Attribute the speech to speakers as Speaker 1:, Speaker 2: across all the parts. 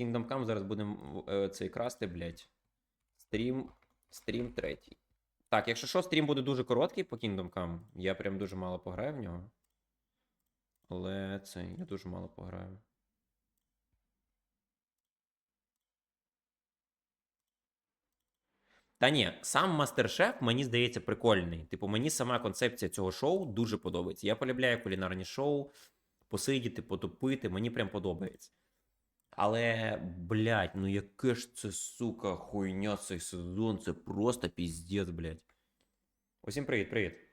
Speaker 1: Kingdom Come зараз будемо е, цей красти, блядь. Стрім. Стрім третій. Так, якщо що, стрім буде дуже короткий по Kingdom Come. Я прям дуже мало пограю в нього. Але це я дуже мало пограю. Та ні, сам мастер-шеф, мені здається, прикольний. Типу, мені сама концепція цього шоу дуже подобається. Я полюбляю кулінарні шоу, посидіти, потупити, мені прям подобається. Але, блядь, ну яке ж це, сука, хуйня цей сезон, це просто піздець, блядь. Усім привіт, привіт.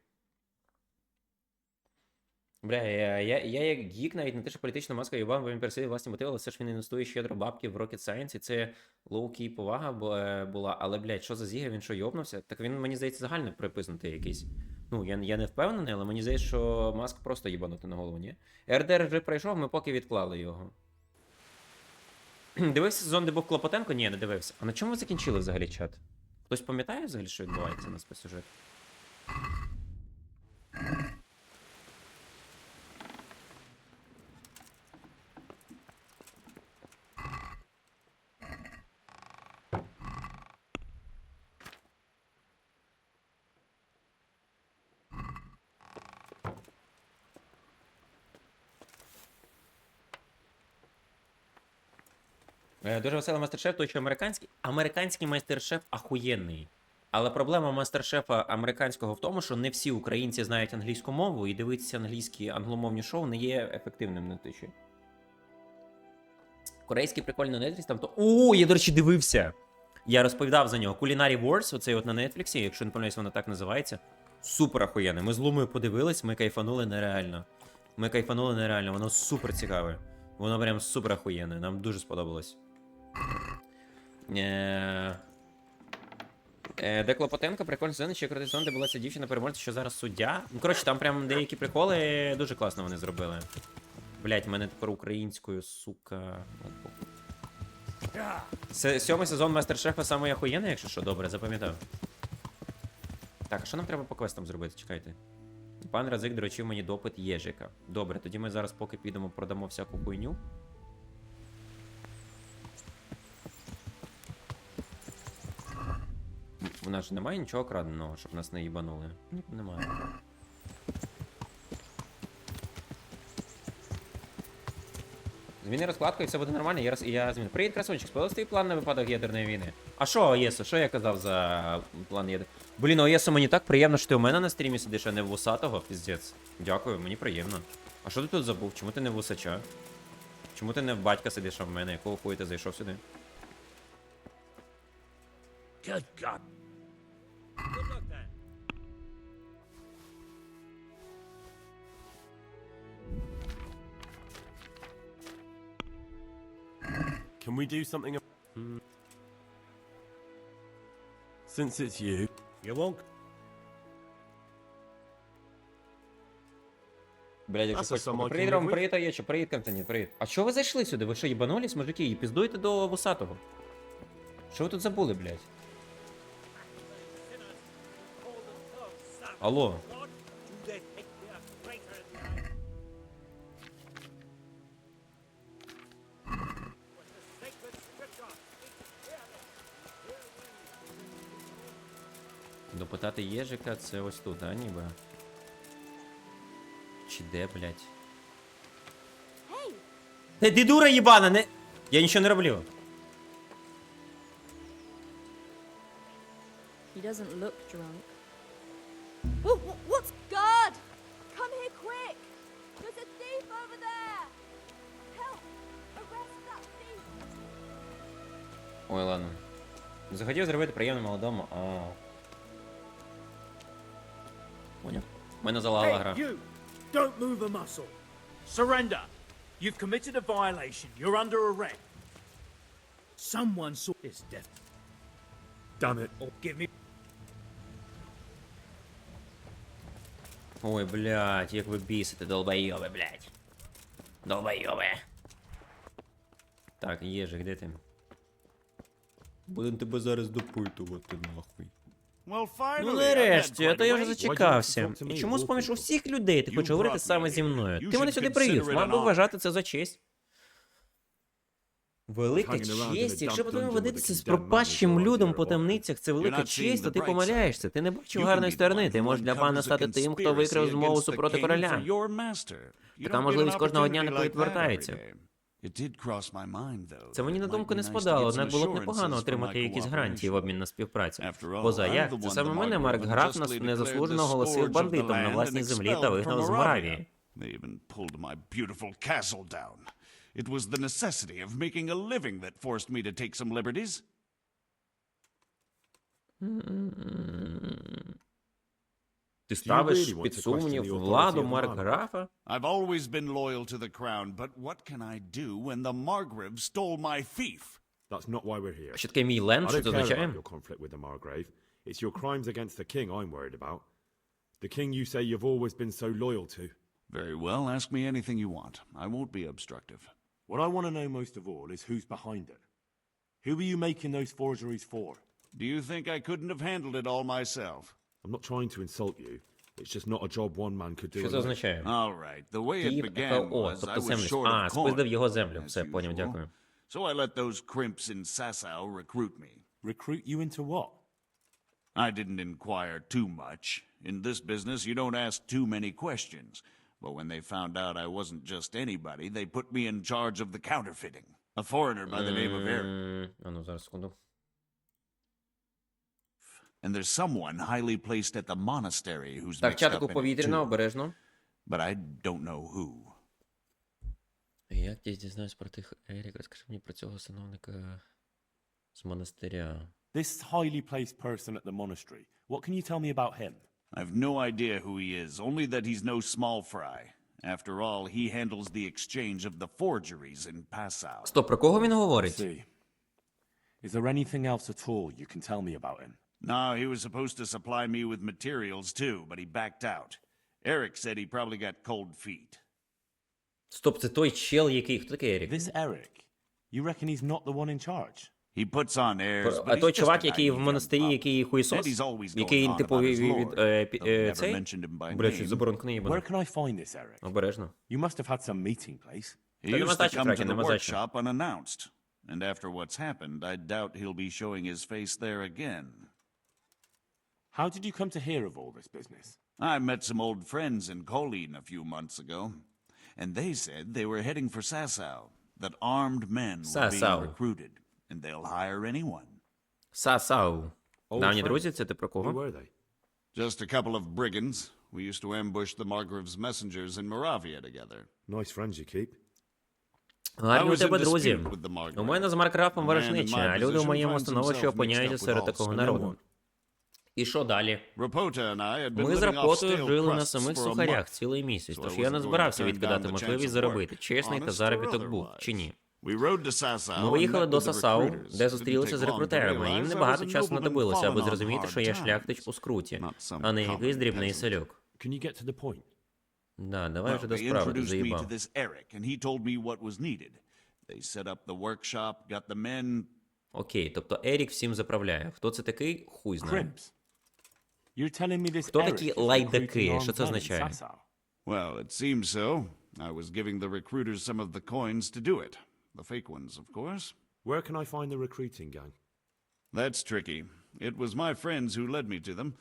Speaker 1: Бля, я, я, я як гік навіть не те, що політична маска бо він переслідує власні мотиви, але все ж він інвестує щедро бабки в Rocket Science, і це лоу-кey повага е, була. Але, блядь, що за зіги, він що йобнувся? Так він, мені здається, загально приписнутий якийсь. Ну, я, я не впевнений, але мені здається, що маск просто їбанути на голову, ні? РДР вже пройшов, ми поки відклали його. Дивився сезон, де був Клопотенко? Ні, не дивився. А на чому ви закінчили взагалі чат? Хтось пам'ятає взагалі, що відбувається на спецсюжеті? Дуже веселий мастер-шеф, той, що американський. Американський майстер-шеф ахуєнний. Але проблема мастер-шефа американського в тому, що не всі українці знають англійську мову, і дивитися англійські англомовні шоу не є ефективним на тичі. Корейський прикольний Netflix там то. О, я, до речі, дивився. Я розповідав за нього. Culinary Wars, оцей от на Netflix, якщо не помиляюсь, воно так називається. Супер ахуєнне. Ми з Лумою подивились, ми кайфанули нереально. Ми кайфанули нереально, воно супер цікаве. Воно прям супер ахуєнне, нам дуже сподобалось. Е... Е, Де Клопотенко, прикольно сцена, ще крутий де була ця дівчина переможця, що зараз суддя. Ну, коротше, там прям деякі приколи дуже класно вони зробили. Блять, мене тепер українською, сука. Сьомий сезон Мастер-шефа самий охуєнний, якщо що, добре, запам'ятав. Так, а що нам треба по квестам зробити? Чекайте. Пан Разик доручив мені допит Єжика. Добре, тоді ми зараз поки підемо продамо всяку хуйню. У нас ж немає нічого краденого, щоб нас не їбанули. Ні, немає. Зміни розкладку і все буде нормально. Я, роз... я зміню. Привіт, красунчик, сподобався твій план на випадок ядерної війни. А що, Єсо, що я казав за план ядер... Блін, Оєсо, мені так приємно, що ти у мене на стрімі сидиш, а не в вусатого, піздець. Дякую, мені приємно. А що ти тут забув? Чому ти не в вусача? Чому ти не в батька сидиш, а в мене? Якого хуя ти зайшов сюди?
Speaker 2: Good God. Good luck then.
Speaker 3: Can we do something? Hmm. Since it's you,
Speaker 2: You won't.
Speaker 1: Блядь,
Speaker 3: А
Speaker 1: якщо хочеш.
Speaker 3: сама
Speaker 1: Привіт,
Speaker 3: кінь
Speaker 1: Ром,
Speaker 3: ви-
Speaker 1: привіт, Контані, привіт. А чого ви зайшли сюди? Ви що, їбанулись, мужики? І піздуйте до вусатого. Що ви тут забули, блядь?
Speaker 2: Clearly.
Speaker 1: Допитати Єжика це ось тут, а ніби. Чи де, блядь? Ти, ти дура їбана, не. Я нічого не роблю.
Speaker 4: He doesn't look drunk.
Speaker 5: Oh, wh- what's guard? Come here quick! There's a thief over there! Help! Arrest that thief!
Speaker 1: Ой, ладно. Захотів зробити приємно молодому, а. Поняв. У мене залагала гра.
Speaker 2: Hey, you! Don't move a muscle. Surrender. You've committed a violation. You're under arrest. Someone saw this death.
Speaker 3: damn it.
Speaker 2: Or give me.
Speaker 1: Ой, блядь, як ви бісите, долбойоби, блядь. Долбойоби. Так, Єжик, де ти? Будем тебе зараз допитувати, нахуй. Ну нарешті, а то я вже зачекався. І чому з-поміж усіх людей ти хочеш говорити саме зі мною? Ти мене сюди привів, мав би вважати це за честь. Велика честь, якщо потрібно водитися з пропащим людом по темницях, це велика честь, то ти помиляєшся. Ти не бачив гарної сторони. Ти можеш для пана стати тим, хто
Speaker 4: conspiracy
Speaker 1: змову супроти короля. Така можливість кожного дня не
Speaker 4: though,
Speaker 1: Це мені на думку не спадало, однак було б непогано отримати якісь гарантії в обмін на співпрацю. Поза як, це саме мене Марк Граф нас незаслужено оголосив бандитом на власній землі та вигнав з. Моравії.
Speaker 4: They even pulled my beautiful castle down. It was the necessity of making a living that forced me to take some liberties.
Speaker 1: Ти
Speaker 3: really
Speaker 1: ставиш
Speaker 3: want
Speaker 1: під
Speaker 3: to question
Speaker 1: сумнів
Speaker 3: the authority
Speaker 1: владу
Speaker 3: of the
Speaker 1: Марк
Speaker 3: Margrave?
Speaker 1: Графа?
Speaker 4: I've always been loyal to the crown, but what can I do when the Margrave stole my fief?
Speaker 3: That's not why we're here.
Speaker 1: Що таке мій
Speaker 3: I
Speaker 1: ленд, що
Speaker 3: don't
Speaker 1: це
Speaker 3: care
Speaker 1: означає?
Speaker 3: about your conflict with the Margrave. It's your crimes against the king I'm worried about. The king you say you've always been so loyal to.
Speaker 4: Very well, ask me anything you want. I won't be obstructive.
Speaker 6: What I want to know most of all is who's behind it. Who are you making those forgeries for?
Speaker 4: Do you think I couldn't have handled it all myself?
Speaker 3: I'm not trying to insult you. It's just not a job one man could do
Speaker 1: Що це
Speaker 3: alone.
Speaker 1: означає?
Speaker 4: All right. The way it
Speaker 1: Київ
Speaker 4: began
Speaker 1: ФЛО,
Speaker 4: was I
Speaker 1: тобто
Speaker 4: was
Speaker 1: землю.
Speaker 4: short
Speaker 1: А,
Speaker 4: of
Speaker 1: спиздив його
Speaker 4: coin,
Speaker 1: землю.
Speaker 4: as
Speaker 1: Все, поняв,
Speaker 4: usual.
Speaker 1: дякую.
Speaker 4: So I let those crimps in Sasau recruit me.
Speaker 6: Recruit you into what?
Speaker 4: I didn't inquire too much. In this business, you don't ask too many questions. But when they found out I wasn't just anybody, they put me in charge of the counterfeiting. A foreigner by the name of Eric.
Speaker 1: М, А ну, зараз секунду.
Speaker 4: And there's someone highly placed at the monastery who's
Speaker 1: Так,
Speaker 4: mixed
Speaker 1: чатику
Speaker 4: up in it
Speaker 1: повітряно,
Speaker 4: too.
Speaker 1: обережно.
Speaker 4: But I don't know who.
Speaker 1: Як я дізнаюсь про тих Ерік? Розкажи мені про цього сановника з монастиря.
Speaker 6: This highly placed person at the monastery. What can you tell me about him?
Speaker 4: I've no idea who he is, only that he's no small fry. After all, he handles the exchange of the forgeries in Passau.
Speaker 1: Стоп, про кого він говорить?
Speaker 6: See. Is there anything else at all you can tell me about him?
Speaker 4: No, he was supposed to supply me with materials too, but he backed out. Eric said he probably got cold feet.
Speaker 1: Стоп, це той чел, який. Хто такий Ерік?
Speaker 6: This Eric. You reckon he's not the one in charge?
Speaker 4: He puts on airs,
Speaker 1: А той чувак, який в монастирі, який хуйсос, який типу від, е, е, цей?
Speaker 4: mentioned him by
Speaker 1: Бля, щось
Speaker 4: name.
Speaker 1: заборонкне
Speaker 6: Where can I find this Eric?
Speaker 1: Обережно.
Speaker 6: You must have had some meeting place.
Speaker 4: He used to come to the workshop unannounced. And after what's happened, I doubt he'll be showing his face there again.
Speaker 6: How did you come to hear of all this business?
Speaker 4: I met some old friends in Colleen a few months ago, and they said they were heading for Sasau, that armed men were being recruited, and they'll hire anyone.
Speaker 1: Сасау.
Speaker 3: Old
Speaker 1: Давні
Speaker 3: friends.
Speaker 1: друзі, це ти про кого?
Speaker 4: Just a couple of brigands. We used to ambush the Margrave's messengers in Moravia together.
Speaker 3: Nice friends you keep.
Speaker 1: Гарні
Speaker 4: I
Speaker 1: у
Speaker 4: was in
Speaker 1: тебе друзі.
Speaker 4: dispute with the Margrave.
Speaker 1: У мене з Маркрафом ворожнеча, а люди у
Speaker 4: position
Speaker 1: моєму становищі опиняються серед
Speaker 4: with
Speaker 1: такого народу. І що далі? Ми з Рапотою жили на самих сухарях цілий місяць, тож я не збирався відкидати можливість заробити, чесний та заробіток був, чи ні.
Speaker 4: We rode to Sasau
Speaker 1: Ми виїхали до Сасау,
Speaker 4: recruiters.
Speaker 1: де зустрілися з рекрутерами. Їм небагато часу знадобилося, аби зрозуміти, що я шляхтич у скруті, а не якийсь дрібний селюк.
Speaker 3: Can you get to the point?
Speaker 1: Да, давай вже до
Speaker 4: they
Speaker 1: справи, ти
Speaker 4: introduced me to
Speaker 1: заїбав.
Speaker 4: this Eric, and he told me what was needed. They set up the workshop, got the men.
Speaker 1: Окей, тобто Ерік всім заправляє. Хто це такий? Хуй знає. Хто такі
Speaker 6: is
Speaker 1: лайдаки? Що це означає?
Speaker 4: Well, it seems so. I was giving the recruiters some of the coins to do it. The fake ones, of course.
Speaker 3: Where can I find the recruiting gang?
Speaker 4: That's tricky. It was my friends who led me to them.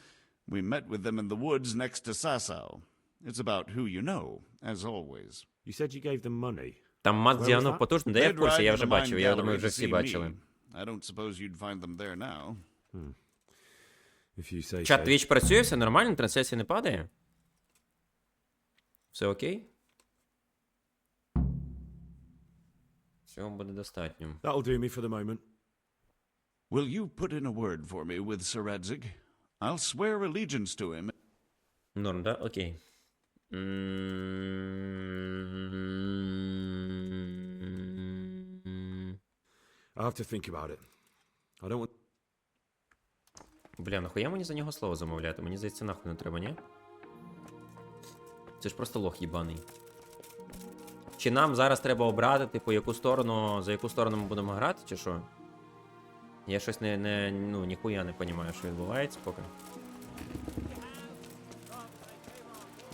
Speaker 4: We met with them in the woods next to Sasau. It's about who you know, as always.
Speaker 3: You said you gave them money.
Speaker 1: Там мат
Speaker 3: Where was
Speaker 1: Діану
Speaker 3: that?
Speaker 1: потужний, де я в
Speaker 4: They'd
Speaker 1: курсі,
Speaker 4: ride
Speaker 1: я
Speaker 4: to
Speaker 1: вже
Speaker 4: the
Speaker 1: бачив,
Speaker 4: mine
Speaker 1: я
Speaker 4: gallery
Speaker 1: думаю,
Speaker 4: to
Speaker 1: вже всі
Speaker 4: see
Speaker 1: бачили.
Speaker 4: me. I don't suppose you'd find them there now.
Speaker 3: If you say
Speaker 1: Чат
Speaker 3: so.
Speaker 1: Twitch працює, все нормально, трансляція не падає? Все окей? Цього буде достатньо.
Speaker 3: That'll do me for the moment.
Speaker 4: Will you put in a word for me with Sir Radzig? I'll swear allegiance to him.
Speaker 1: Норм, да? Окей. М,
Speaker 3: I have to think about it. I don't want.
Speaker 1: Бля, нахуя мені за нього слово замовляти? Мені здається, нахуй не треба, ні? Це ж просто лох їбаний. Чи нам зараз треба обрати, типу, яку сторону, за яку сторону ми будемо грати, чи що? Я щось не, не ну, ніхуя не розумію, що відбувається поки.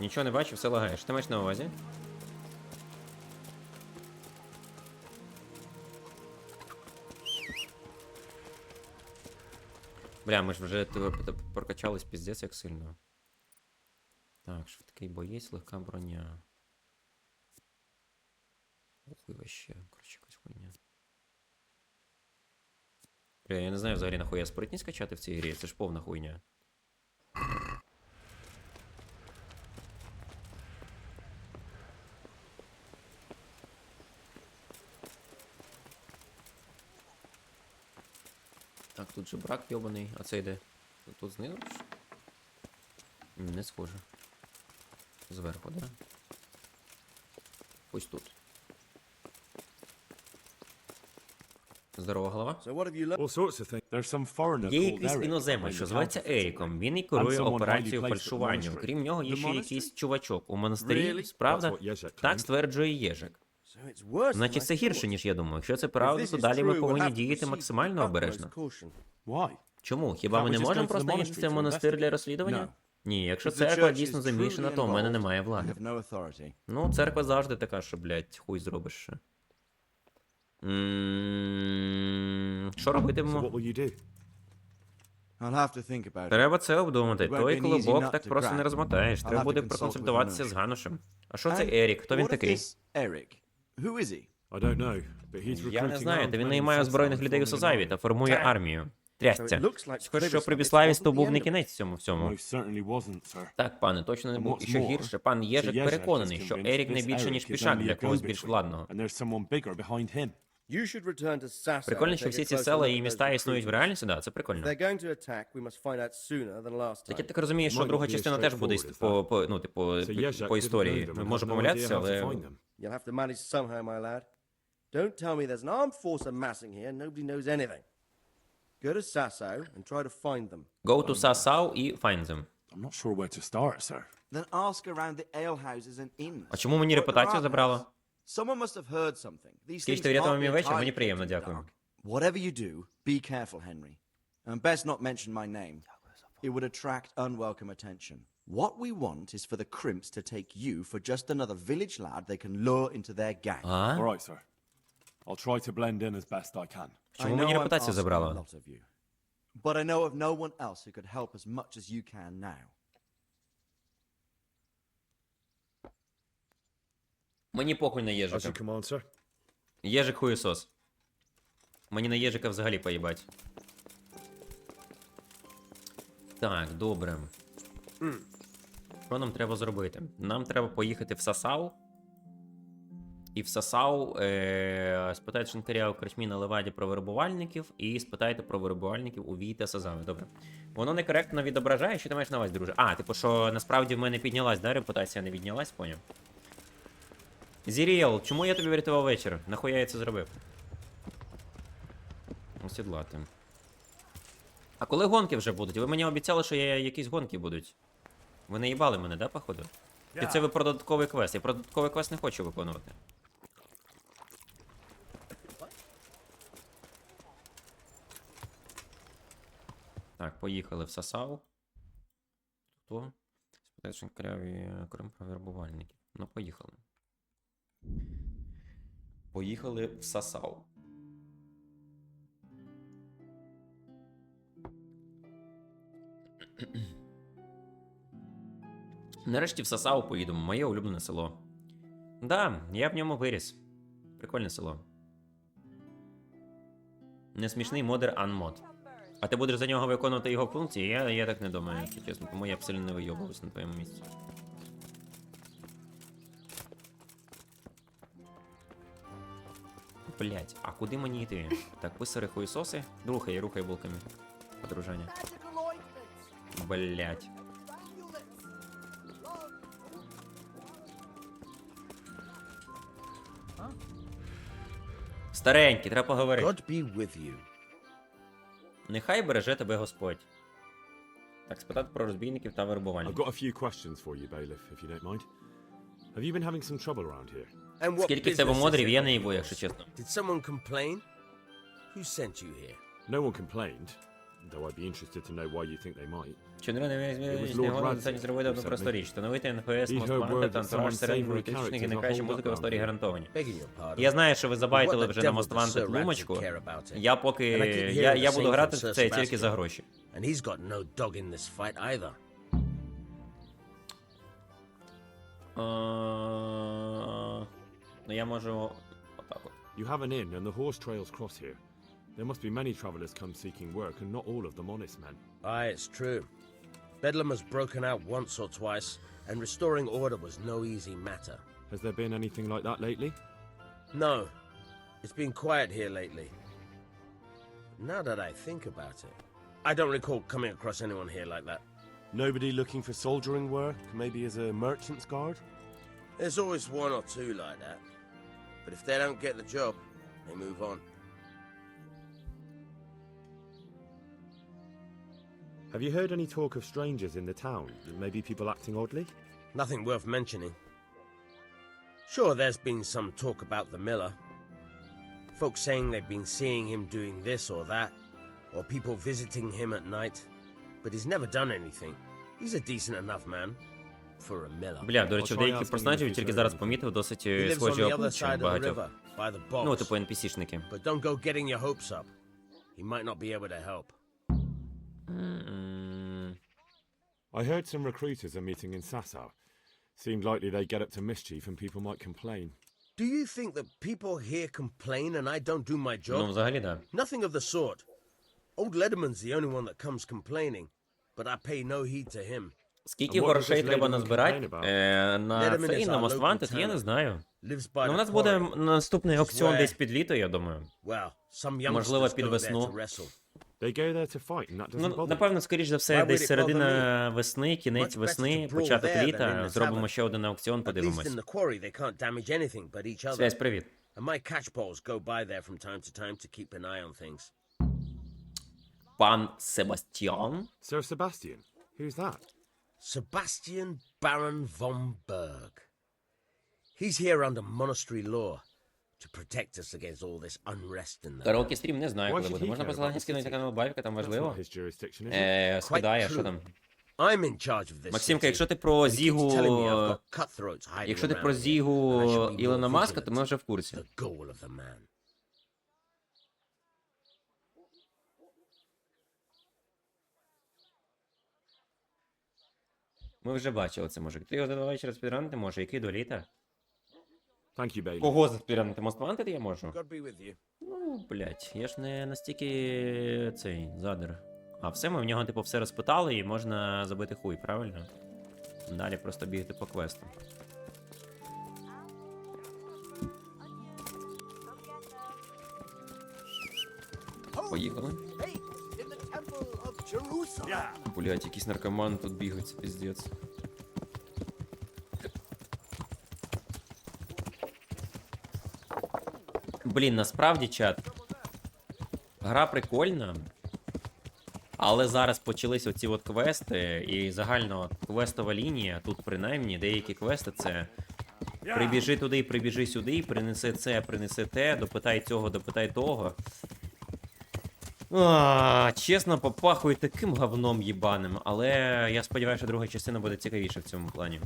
Speaker 1: Нічого не бачу, все лагає. Що ти маєш на увазі? Бля, ми ж вже типу, прокачались піздець як сильно. Так, швидкий боєць, легка броня. Охуй вообще, коротше, якась хуйня. Бля, я не знаю взагалі нахуя спритність качати в цій грі, це ж повна хуйня. Так, тут же брак йобаний, а це йде. Тут, знизу? Не схоже. Зверху, да? Ось тут. Здорова голова.
Speaker 7: So what have you learned?
Speaker 3: All sorts of things.
Speaker 6: There's some foreigner
Speaker 1: Є якийсь іноземець, що зветься. Еріком. Він і керує операцією
Speaker 6: monastery.
Speaker 1: Крім нього, є ще якийсь чувачок у монастирі. Справда? Так стверджує Єжик. Значить, це гірше, ніж я думаю. Якщо це правда, то далі ми повинні діяти максимально обережно. Чому? Хіба ми не можемо просто їхати в цей монастир для розслідування? Ні, якщо церква дійсно замішана, то у мене немає влади. Ну, церква завжди така, що, блядь, хуй зробиш ще. М, Що робитимемо?
Speaker 3: will you do?
Speaker 7: I'll have to think about it.
Speaker 1: Треба це обдумати. Той клубок так просто не розмотаєш. Треба буде проконсультуватися з Ганушем. А що це Ерік? Хто він такий?
Speaker 7: Eric? Who is he?
Speaker 3: I don't know, but he's
Speaker 1: Я не
Speaker 3: recruiting
Speaker 1: знаю, та він наймає
Speaker 3: in
Speaker 1: озброєних людей у Созаві та формує армію. Трясця. Схоже, що при Біславість то був не кінець цьому всьому.
Speaker 6: Most certainly wasn't, sir.
Speaker 1: Так, пане, точно не був. І що гірше, пан Єжик переконаний, що Ерік не більше, ніж пішак для когось більш владного.
Speaker 6: And there's someone bigger behind him.
Speaker 7: You should return to Sasau.
Speaker 1: Прикольно, що всі ці села і міста існують в реальності, да, це прикольно.
Speaker 7: they're going to attack, we must find out sooner than last
Speaker 1: Так я так розумію, що друга частина теж буде по, по, ну, типу, по історії. Можу помилятися, але.
Speaker 7: You'll have to manage somehow, my lad. Don't tell me there's an armed force amassing here. and Nobody knows anything. Go to Sasau and try to find them.
Speaker 1: go to Sasau і find them.
Speaker 6: I'm not sure where to start, sir.
Speaker 8: Then ask around the alehouses and inns.
Speaker 1: А чому мені репутацію забрало?
Speaker 8: house. Someone must have heard something. These
Speaker 1: Скільки
Speaker 8: things
Speaker 1: ти врятував
Speaker 8: can't
Speaker 1: мій
Speaker 8: be
Speaker 1: вечір,
Speaker 8: entirely
Speaker 1: мені приємно,
Speaker 8: kept in
Speaker 1: дякую.
Speaker 8: dark. Whatever you do, be careful, Henry. And best not mention my name. It would attract unwelcome attention. What we want is for the crimps to take you for just another village lad they can lure into their gang.
Speaker 1: А?
Speaker 6: All right, sir. I'll try to blend in as best I can.
Speaker 8: I
Speaker 1: Чому
Speaker 8: know
Speaker 1: мені
Speaker 8: I'm
Speaker 1: репутацію
Speaker 8: asking
Speaker 1: забрало?
Speaker 8: a lot of you. But I know of no one else who could help as much as you can now.
Speaker 1: Мені похуй на Єжика. Єжик хуєсос. Мені на Єжика взагалі поїбать. Так, добре. Що нам треба зробити? Нам треба поїхати в Сасау. І в Сасау е- спитати шинкаря у Крачмі на Леваді про вербувальників і спитайте про вербувальників у Вій та Сазаві. Добре. Воно некоректно відображає, що ти маєш на увазі, друже. А, типу, що насправді в мене піднялась, да, репутація не віднялась, поняв? Зіріел, чому я тобі врятував вечір? Нахуя я це зробив? Осідлати. А коли гонки вже будуть? Ви мені обіцяли, що є якісь гонки будуть. Ви не їбали мене, да, походу? Чи це ви про додатковий квест? Я про додатковий квест не хочу виконувати. Так, поїхали в Сасау. Хто? Спитають шинкаряві Крим про вербувальників. Ну, поїхали. Поїхали в Сасау. Нарешті в Сасау поїдемо, моє улюблене село. Да, я в ньому виріс. Прикольне село. Несмішний модер Анмод. А ти будеш за нього виконувати його функції? Я, я так не думаю, якщо чесно. Тому я б сильно не вийобувався на твоєму місці. Блять, а куди мені йти? Так, писари хуєсоси. Рухай, рухай булками. Подружання. Блять. Старенький, треба поговорити.
Speaker 7: God be with you.
Speaker 1: Нехай береже тебе Господь. Так, спитати про розбійників та
Speaker 3: I've got a few questions for you, bailiff, if you don't mind. Have you been having some trouble around here?
Speaker 7: And what
Speaker 1: Скільки в тебе модрів, я не їбу,
Speaker 7: yours?
Speaker 1: якщо чесно.
Speaker 7: Did someone complain? Who sent you here?
Speaker 3: No one complained. though I'd be interested to know why you think they might.
Speaker 1: Чи не
Speaker 3: It was
Speaker 1: не
Speaker 3: Radcliffe
Speaker 1: достатньо зробити одну просту річ. Встановити НФС, танцювач
Speaker 3: some
Speaker 1: середньої
Speaker 3: unsavory
Speaker 1: політичних і
Speaker 3: characters
Speaker 1: найкраща в історії гарантовані.
Speaker 7: Begging your pardon.
Speaker 1: Я знаю, що ви забайтили вже на
Speaker 7: about it?
Speaker 1: Я поки. Я, я буду грати в це тільки за гроші.
Speaker 7: And he's got no dog in this fight either.
Speaker 3: You have an inn, and the horse trails cross here. There must be many travelers come seeking work, and not all of them honest men.
Speaker 7: Aye, it's true. Bedlam has broken out once or twice, and restoring order was no easy matter.
Speaker 3: Has there been anything like that lately?
Speaker 7: No, it's been quiet here lately. Now that I think about it, I don't recall coming across anyone here like that.
Speaker 6: Nobody looking for soldiering work, maybe as a merchant's guard?
Speaker 7: There's always one or two like that. But if they don't get the job, they move on.
Speaker 3: Have you heard any talk of strangers in the town? Maybe people acting oddly?
Speaker 7: Nothing worth mentioning. Sure, there's been some talk about the miller. Folks saying they've been seeing him doing this or that, or people visiting him at night But he's never done anything. He's a decent enough man. For a miller.
Speaker 1: Бля, до речі,
Speaker 3: I'll
Speaker 1: в
Speaker 3: try
Speaker 1: деяких
Speaker 3: asking
Speaker 1: персонажів
Speaker 3: him if
Speaker 1: тільки
Speaker 3: he's
Speaker 1: зараз
Speaker 3: heard
Speaker 1: помітив досить
Speaker 7: He
Speaker 1: е,
Speaker 7: lives on
Speaker 1: схожі
Speaker 7: the other
Speaker 1: обличчя
Speaker 7: side of the
Speaker 1: багатьох.
Speaker 7: river, by the box.
Speaker 1: Ну, типу NPC-шники.
Speaker 7: But don't go getting your hopes up. He might not be able to help.
Speaker 1: М,
Speaker 3: I heard some recruiters are meeting in Sasau. Seemed likely they get up to mischief and people might complain.
Speaker 7: Do you think that people here complain and I don't do my job?
Speaker 1: Ну, взагалі, да.
Speaker 7: Nothing of the sort. Old Lederman's the only one that comes complaining, but I pay no heed to him.
Speaker 1: Скільки грошей треба назбирати е, на цей на Wanted, я не знаю. Ну, у нас буде наступний аукціон десь під літо, я думаю.
Speaker 7: Well, some youngsters
Speaker 1: Можливо, під весну.
Speaker 7: to wrestle.
Speaker 3: They go there to fight and that
Speaker 1: Ну, напевно, скоріш за все, десь середина весни, кінець
Speaker 7: Much
Speaker 1: весни, початок літа. Зробимо ще один аукціон, подивимось.
Speaker 7: in the quarry, they can't damage anything but each other.
Speaker 1: Связь, привіт.
Speaker 7: And my catchpoles go by there from time to time to keep an eye on things.
Speaker 1: Пан Себастьян.
Speaker 3: Sir Sebastian, who's that?
Speaker 7: Sebastian Baron von Berg. He's here under monastery law to protect us against all this unrest in the
Speaker 1: Караоке стрім не знаю, коли буде. Можна посилання скинути на канал Бавіка, там важливо.
Speaker 3: his jurisdiction, is it?
Speaker 1: Е, скидає, що там.
Speaker 7: I'm in charge of this.
Speaker 1: Максимка, якщо ти про Зігу. Якщо ти про Зігу Ілона Маска, то ми вже в курсі.
Speaker 7: The goal of the man.
Speaker 1: Ми вже бачили це, може. Ти його за два вечора спідранити може, який до літа?
Speaker 3: Thank you, Bailey.
Speaker 1: Кого заспідранити? Wanted я можу?
Speaker 7: God be with you.
Speaker 1: Ну, блять, я ж не настільки цей задер. А все, ми в нього, типу, все розпитали і можна забити хуй, правильно? Далі просто бігти по квесту. Поїхали. Блять, якийсь наркоман тут бігає, це піздець. Блін, насправді чат. Гра прикольна. Але зараз почались оці от квести, і загально квестова лінія, тут принаймні деякі квести це. Прибіжи туди, прибіжи сюди, принеси це, принеси те, допитай цього, допитай того. А, чесно, попахує таким говном їбаним, але я сподіваюся, що друга частина буде цікавіша в цьому плані.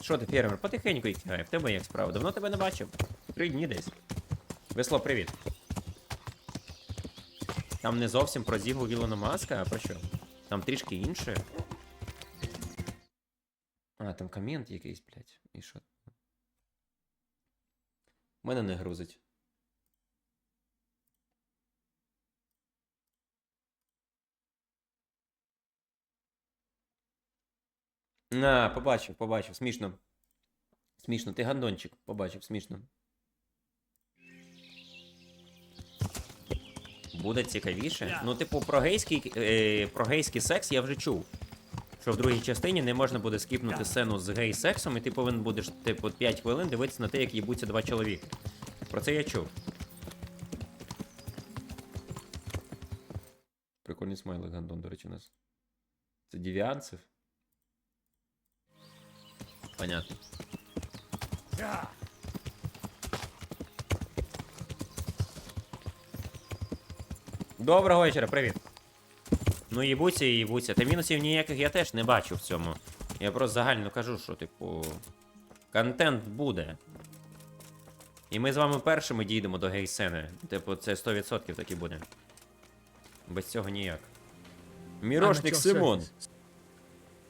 Speaker 1: Що ти, фермер, потихеньку їхай, в тебе як справа? Давно тебе не бачив? Три дні десь. Весло, привіт. Там не зовсім про Зігу Ілона Маска, а про що? Там трішки інше. А, там комент якийсь, блядь. І що? Мене не грузить. На, побачив, побачив, смішно. Смішно, ти гандончик, побачив, смішно. Буде цікавіше. Ну, типу, про гейський, е, про гейський секс я вже чув. Що в другій частині не можна буде скіпнути сцену з гей-сексом, і ти повинен будеш, типу, 5 хвилин дивитися на те, як їбуться два чоловіки. Про це я чув. Прикольний смайлик гандон, до речі, у нас. Це девіанцев? Понятно. Доброго вечора, привіт. Ну, їбуться і їбуться. Та мінусів ніяких я теж не бачу в цьому. Я просто загально кажу, що, типу, контент буде. І ми з вами першими дійдемо до гейсцени. Типу, це 100% так і буде. Без цього ніяк. Мірошник Симон.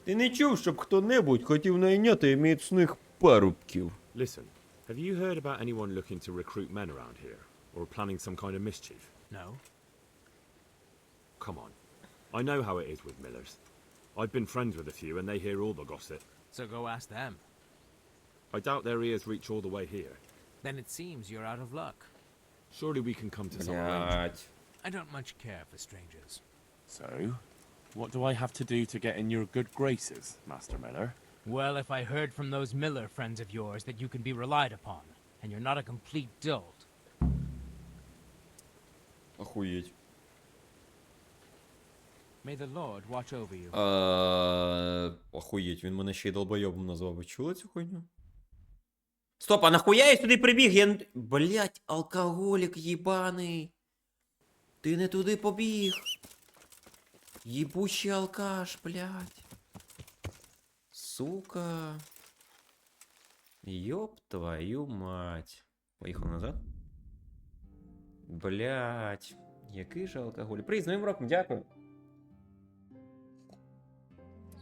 Speaker 1: Ти не чув, щоб хто-небудь хотів найняти міцних парубків.
Speaker 3: Listen, have you heard about anyone looking to recruit men around here? Or planning some kind of mischief?
Speaker 2: No.
Speaker 3: Come on. I know how it is with millers. I've been friends with a few and they hear all the gossip.
Speaker 9: So go ask them.
Speaker 3: I doubt their ears reach all the way here.
Speaker 9: Then it seems you're out of luck.
Speaker 3: Surely we can come to some arrangement.
Speaker 1: Блять.
Speaker 9: I don't much care for strangers.
Speaker 6: So, What do I have to do to get in your good graces, Master Miller?
Speaker 9: Well, if I heard from those Miller friends of yours that you can be relied upon, and you're not a complete dolt,
Speaker 1: Охуєть.
Speaker 9: may the Lord watch over you.
Speaker 1: А, охуєть, він мене ще й долбойобом назвав. Ви чули цю хуйню? Стоп, а нахуя я сюди прибіг? Я... не- Блять, алкоголік їбаний. Ти не туди побіг. Єбучий алкаш, блять. Сука. Ёб твою мать. Поїхав назад. Блять. Який же алкоголь. Привіт, з новим роком, дякую.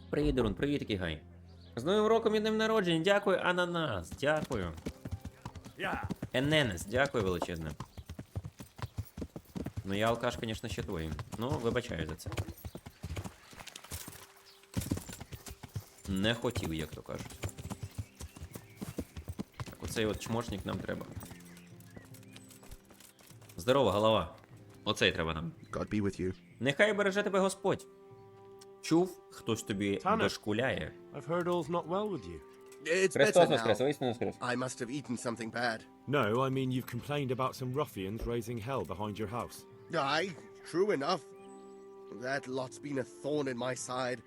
Speaker 1: Привіт, Дерун, привіт, який гай. З новим роком і днем народження, дякую, Ананас, дякую. Ененес, дякую величезне. Ну я алкаш, звісно, ще твоїм. Ну, вибачаю за це. Не хотів, як то кажуть. Так, оцей от чмошник нам треба. Здорова, голова. Оцей треба нам.
Speaker 10: God be with you.
Speaker 1: Нехай береже тебе Господь. Чув, хтось тобі
Speaker 6: Тане.
Speaker 1: дошкуляє.
Speaker 6: I've heard all's not well with you.
Speaker 10: It's
Speaker 1: Христос воскрес,
Speaker 10: now.
Speaker 1: воістину воскрес.
Speaker 10: I must have eaten something bad.
Speaker 3: No, I mean you've complained about some ruffians raising hell behind your house.
Speaker 10: Aye, true enough. That lot's been a thorn in my side.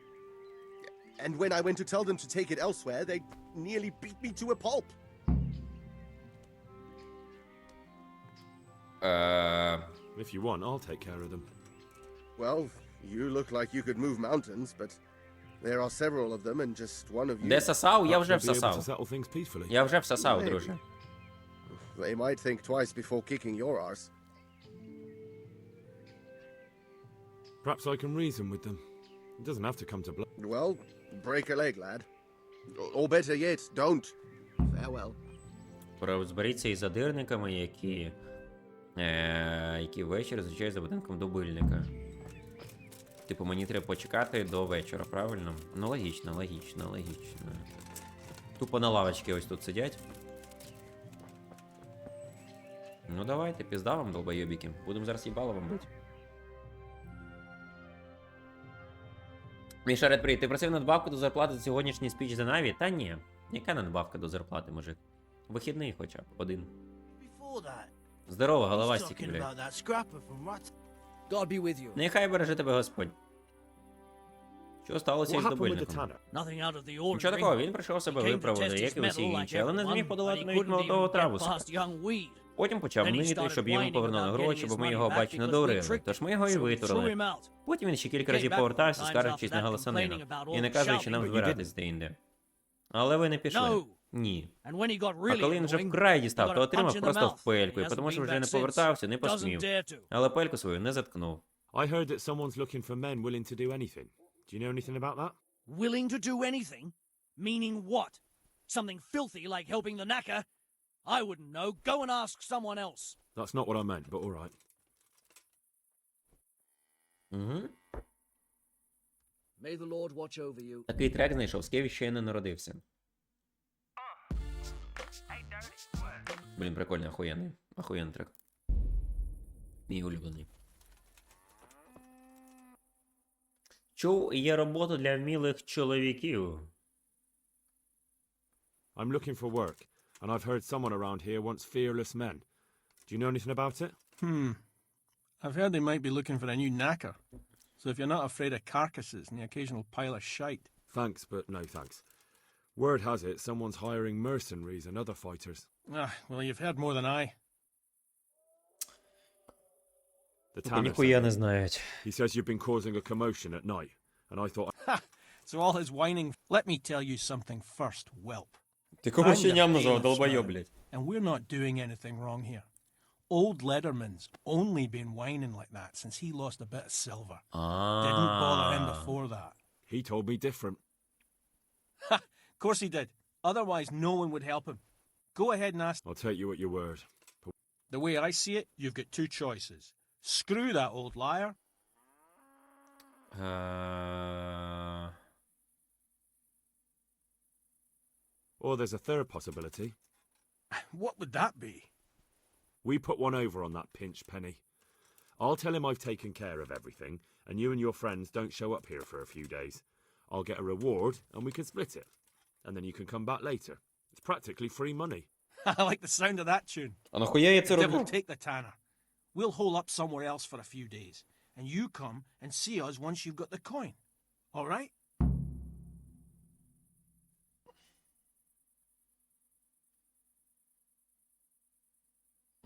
Speaker 10: And when I went to tell them to take it elsewhere, they nearly beat me to a pulp.
Speaker 1: Е,
Speaker 3: If you want, I'll take care of them.
Speaker 10: Well, you look like you could move mountains, but there are several of them, and just one of you.
Speaker 1: Де сосав? Я вже
Speaker 3: Perhaps we'll be able to
Speaker 1: всосав.
Speaker 3: settle things peacefully.
Speaker 1: Я вже всосав,
Speaker 10: Maybe.
Speaker 1: друже.
Speaker 10: They might think twice before kicking your arse.
Speaker 3: Perhaps I can reason with them. It doesn't have to come to blood.
Speaker 10: Well, break a leg, lad. Or- better yet, don't. Farewell.
Speaker 1: Розберіться із задирниками, які. Е, які ввечері зустрічають за будинком добильника. Типу, мені треба почекати до вечора, правильно? Ну, логічно, логічно, логічно. Тупо на лавочці ось тут сидять. Ну давайте, пізда вам, долбойобіки. Будемо зараз їбало вам бити. Міша Ред, привіт, ти просив надбавку до зарплати за сьогоднішній спіч за Наві? Та ні. Яка надбавка до зарплати, мужик? Вихідний хоча б один. Здорово, головастики, блядь. Нехай береже тебе Господь. Що сталося із добильником? Нічого такого, він прийшов себе виправити, як і усі інші, але не зміг подолати навіть молодого травуса. Потім почав нити, щоб йому повернули гроші, бо ми його бачу не
Speaker 2: because we
Speaker 1: дурили.
Speaker 2: tricked
Speaker 1: Тож ми його і витурили. Потім він ще кілька разів повертався,
Speaker 2: after
Speaker 1: на галасанину. І не кажучи нам збиратись де-інде. Але ви не пішли. Ні. А коли він вже вкрай дістав, то
Speaker 2: a
Speaker 1: отримав просто в пельку, і тому що вже не повертався, не посмів. Але пельку свою не заткнув.
Speaker 3: I heard that someone's looking for men willing to do anything. Do you know anything about that?
Speaker 2: Willing to do anything? Meaning what? Something filthy like helping the knacker? I wouldn't know. Go and ask someone else.
Speaker 3: That's not what I meant, but all right.
Speaker 1: Угу.
Speaker 9: May the Lord watch over you.
Speaker 1: Такий трек знайшов, з Києві ще й не народився. Блін, прикольний, охуєнний. Охуєнний трек. Мій улюблений. Чув, є робота для вмілих чоловіків.
Speaker 3: I'm looking for work, and I've heard someone around here wants fearless men. Do you know anything about it?
Speaker 11: Hmm. I've heard they might be looking for a new knacker. So if you're not afraid of carcasses and the occasional pile of shite.
Speaker 3: Thanks, but no thanks. Word has it someone's hiring mercenaries and other fighters.
Speaker 11: Ah, well, you've heard more than I.
Speaker 3: The tanner
Speaker 1: said,
Speaker 3: He says you've been causing a commotion at night, and I thought...
Speaker 11: Ha! So all his whining... Let me tell you something first, whelp.
Speaker 1: Ти
Speaker 11: I'm
Speaker 1: кого
Speaker 11: the
Speaker 1: щеням назвав,
Speaker 11: bailiff's
Speaker 1: долбойоб,
Speaker 11: man,
Speaker 1: блядь.
Speaker 11: And we're not doing anything wrong here. Old Letterman's only been whining like that since he lost a bit of silver. Didn't bother him
Speaker 1: А.
Speaker 11: before that.
Speaker 3: he told me different.
Speaker 11: Ha! Of course he did. Otherwise, no one would help him. Go ahead and ask.
Speaker 3: I'll take you at your word.
Speaker 11: The way I see it, you've got two choices. Screw that old liar,
Speaker 1: Е,
Speaker 3: Or there's a third possibility.
Speaker 11: what would that be?
Speaker 3: We put one over on that pinch penny. I'll tell him I've taken care of everything, and you and your friends don't show up here for a few days. I'll get a reward, and we can split it. And then you can come back later. It's practically free money.
Speaker 11: I like the sound of that tune.
Speaker 1: А нахуя я це
Speaker 11: The devil
Speaker 1: роблю?
Speaker 11: take the tanner. We'll hole up somewhere else for a few days, and you come and see us once you've got the coin. All right?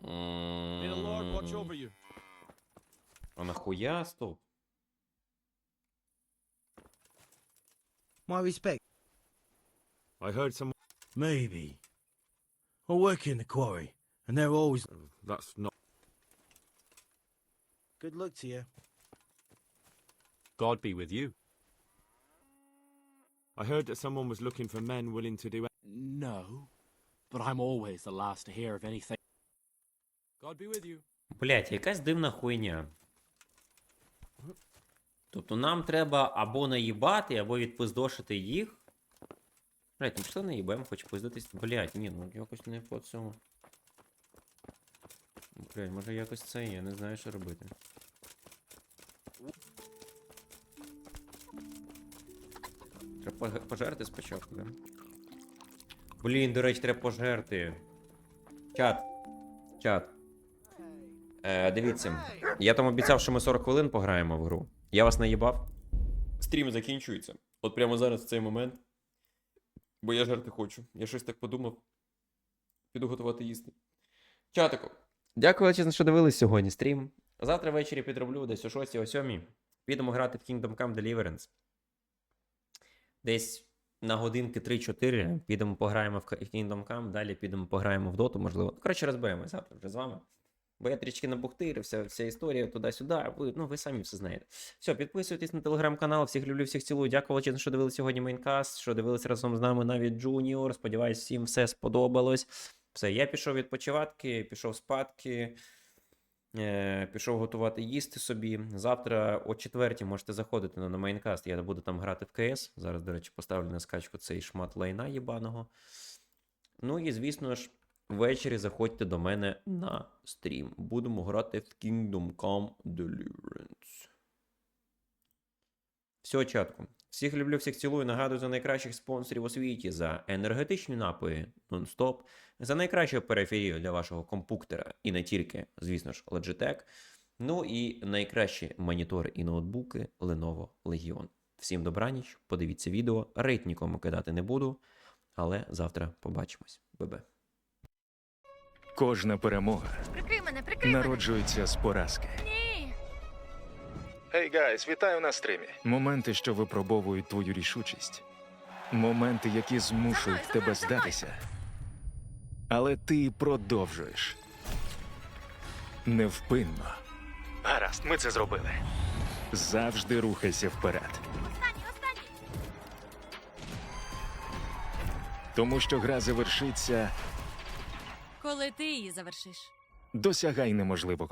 Speaker 11: May the Lord watch over you.
Speaker 1: А нахуя? Стоп.
Speaker 12: My respect.
Speaker 3: I heard some.
Speaker 12: Maybe. I work in the quarry, and they're always.
Speaker 3: That's not.
Speaker 12: Good luck to you.
Speaker 13: God be with you.
Speaker 3: I heard that someone was looking for men willing to do.
Speaker 13: No, but I'm always the last to hear of anything.
Speaker 1: Блять, якась дивна хуйня. Тобто нам треба або наїбати, або відпиздошити їх. Блять, ну пішли наїбемо, хоч пиздитись. Блять, ні, ну якось не по цьому. Блять, може якось це, я не знаю, що робити. Треба пожерти спочатку, да? Блін, до речі, треба пожерти. Чат. Чат. Е, дивіться, я там обіцяв, що ми 40 хвилин пограємо в гру. Я вас наїбав. Стрім закінчується. От прямо зараз в цей момент. Бо я жарти хочу. Я щось так подумав. Піду готувати їсти. Чатику. Дякую величезно, що дивились сьогодні стрім. Завтра ввечері підроблю десь о 6 о 7 Підемо грати в Kingdom Come Deliverance. Десь на годинки 3-4 підемо пограємо в Kingdom Come, далі підемо пограємо в доту, можливо. Коротше, розберемося завтра вже з вами. Бо я трішки набухтирив, вся, історія туди-сюди. Ви, ну, ви самі все знаєте. Все, підписуйтесь на телеграм-канал. Всіх люблю, всіх цілую. Дякую величезно, що дивилися сьогодні мейнкаст, що дивилися разом з нами навіть Джуніор. Сподіваюсь, всім все сподобалось. Все, я пішов відпочивати, пішов спадки. Е, пішов готувати їсти собі. Завтра о четвертій можете заходити на, мейнкаст. Я буду там грати в КС. Зараз, до речі, поставлю на скачку цей шмат лайна єбаного. Ну і, звісно ж, ввечері заходьте до мене на стрім. Будемо грати в Kingdom Come Deliverance. Все, чатку. Всіх люблю, всіх цілую. Нагадую за найкращих спонсорів у світі, за енергетичні напої нон-стоп, за найкращу периферію для вашого компуктера і не тільки, звісно ж, Logitech. Ну і найкращі монітори і ноутбуки Lenovo Legion. Всім добраніч, подивіться відео. Рейд нікому кидати не буду, але завтра побачимось. Бебе.
Speaker 14: Кожна перемога
Speaker 5: Прикрий мене, прикрий
Speaker 14: народжується з поразки.
Speaker 5: Ні.
Speaker 14: Гей, гайс, вітаю на стрімі. Моменти, що випробовують твою рішучість. Моменти, які змушують тебе здатися. Але ти продовжуєш. Невпинно. Гаразд, ми це зробили. Завжди рухайся вперед.
Speaker 5: Останній, останній.
Speaker 14: Тому що гра завершиться,
Speaker 5: Коли ти її завершиш.
Speaker 14: досягай неможливого.